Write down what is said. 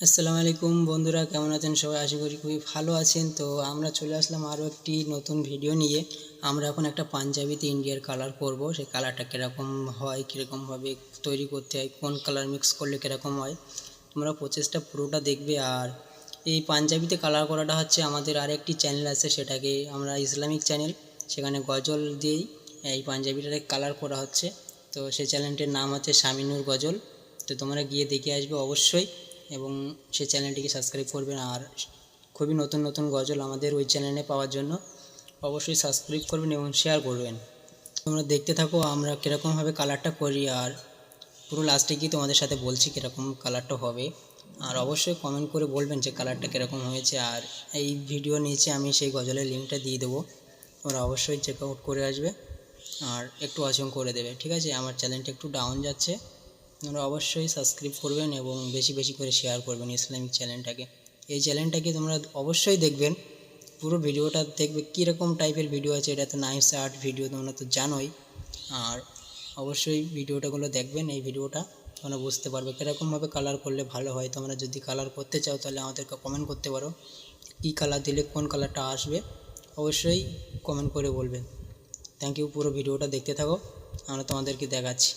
আসসালামু আলাইকুম বন্ধুরা, কেমন আছেন সবাই? আশা করি খুবই ভালো আছেন। তো আমরা চলে আসলাম আরও একটি নতুন ভিডিও নিয়ে। আমরা এখন একটা পাঞ্জাবিতে ইন্ডিয়ার কালার করব সেই কালারটা কীরকম হয় কীরকমভাবে তৈরি করতে হয়, কোন কালার মিক্স করলে কীরকম হয়, তোমরা প্রচেষ্টা পুরোটা দেখবে। আর এই পাঞ্জাবিতে কালার করাটা হচ্ছে আমাদের আরেকটি চ্যানেল আছে, সেটাকে আমরা ইসলামিক চ্যানেল সেখানে গজল দিয়েই এই পাঞ্জাবিটাকে কালার করা হচ্ছে। তো সেই চ্যানেলটির নাম হচ্ছে শামিনুর গজল। তো তোমরা গিয়ে দেখে আসবে অবশ্যই। এবং সেই চ্যানেলটিকে সাবস্ক্রাইব করবেন আর খুবই নতুন নতুন গজল আমাদের ওই চ্যানেলে পাওয়ার জন্য অবশ্যই সাবস্ক্রাইব করবেন এবং শেয়ার করবেন। তোমরা দেখতে থাকো আমরা কীরকমভাবে কালারটা করি আর পুরো লাস্টে গিয়ে তোমাদের সাথে বলছি কীরকম কালারটা হবে। আর অবশ্যই কমেন্ট করে বলবেন যে কালারটা কীরকম হয়েছে আর এই ভিডিও নিচে আমি সেই গজলের লিঙ্কটা দিয়ে দেবো। তোমরা অবশ্যই চেক আউট করে আসবে আর একটু অচম করে দেবে, ঠিক আছে? আমার চ্যানেলটা একটু ডাউন যাচ্ছে। আপনারা অবশ্যই সাবস্ক্রাইব করবেন এবং বেশি বেশি করে শেয়ার করবেন ইসলামিক চ্যানেলটাকে এই চ্যানেলটাকে তোমরা অবশ্যই দেখবেন। পুরো ভিডিওটা দেখবে কীরকম টাইপের ভিডিও আছে, এটা তো নাইস আর্ট ভিডিও তোমরা তো জানোই। আর অবশ্যই ভিডিওটাগুলো দেখবেন, এই ভিডিওটা তোমরা বুঝতে পারবে কীরকমভাবে কালার করলে ভালো হয়। তোমরা যদি কালার করতে চাও, তাহলে আমাদেরকে কমেন্ট করতে পারো। কী কালার দিলে কোন কালারটা আসবে, অবশ্যই কমেন্ট করে বলবেন থ্যাংক ইউ পুরো ভিডিওটা দেখতে থাকো। আমরা তোমাদেরকে দেখাচ্ছি।